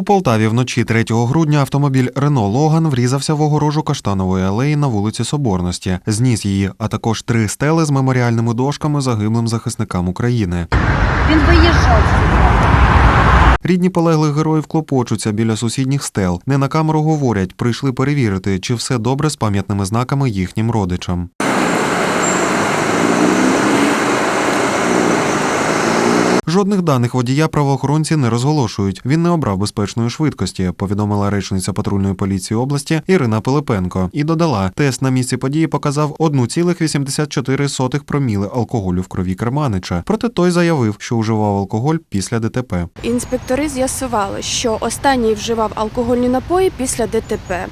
У Полтаві вночі 3 грудня автомобіль Рено Логан врізався в огорожу каштанової алеї на вулиці Соборності, зніс її, а також три стели з меморіальними дошками загиблим захисникам України. Він виїжджав. Рідні полеглих героїв клопочуться біля сусідніх стел. Не на камеру говорять, прийшли перевірити, чи все добре з пам'ятними знаками їхнім родичам. Жодних даних водія правоохоронці не розголошують. Він не обрав безпечної швидкості, повідомила речниця патрульної поліції області Ірина Пилипенко. І додала, тест на місці події показав 1,84 проміли алкоголю в крові Керманича. Проте той заявив, що вживав алкоголь після ДТП. Інспектори з'ясували, що останній вживав алкогольні напої після ДТП.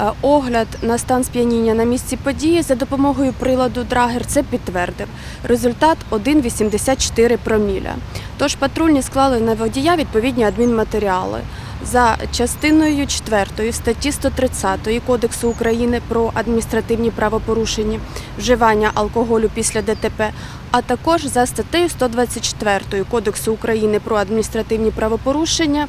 Е, Огляд на стан сп'яніння на місці події за допомогою приладу Драгер це підтвердив. Результат 1,84 проміля. Тож патрульні склали на водія відповідні адмінматеріали. За частиною 4 статті 130 Кодексу України про адміністративні правопорушення вживання алкоголю після ДТП, а також за статтею 124 Кодексу України про адміністративні правопорушення.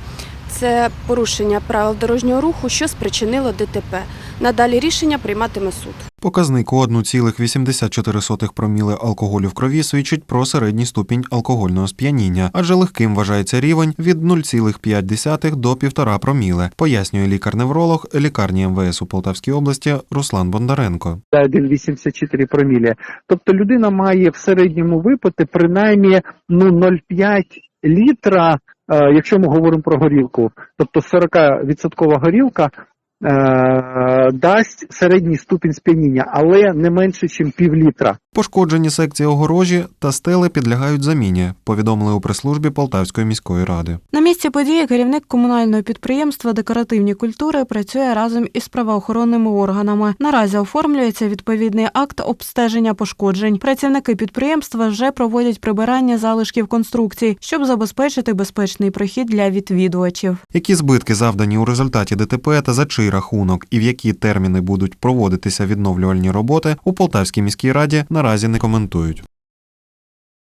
Це порушення правил дорожнього руху, що спричинило ДТП. Надалі рішення прийматиме суд. Показник у 1,84 проміли алкоголю в крові свідчить про середній ступінь алкогольного сп'яніння, адже легким вважається рівень від 0,5 до 1,5 проміле, пояснює лікар-невролог лікарні МВС у Полтавській області Руслан Бондаренко. 1,84 промілі. Тобто людина має в середньому випити принаймні ну 0,5 літра, якщо ми говоримо про горілку. Тобто 40% горілка е, дасть середній ступінь сп'яніння, але не менше, ніж пів літра. Пошкоджені секції огорожі та стели підлягають заміні, повідомили у прес-службі Полтавської міської ради. На місці події керівник комунального підприємства Декоративні культури працює разом із правоохоронними органами. Наразі оформлюється відповідний акт обстеження пошкоджень. Працівники підприємства вже проводять прибирання залишків конструкцій, щоб забезпечити безпечний прохід для відвідувачів. Які збитки завдані у результаті ДТП та за чий рахунок і в які терміни будуть проводитися відновлювальні роботи у Полтавській міській раді наразі не коментують.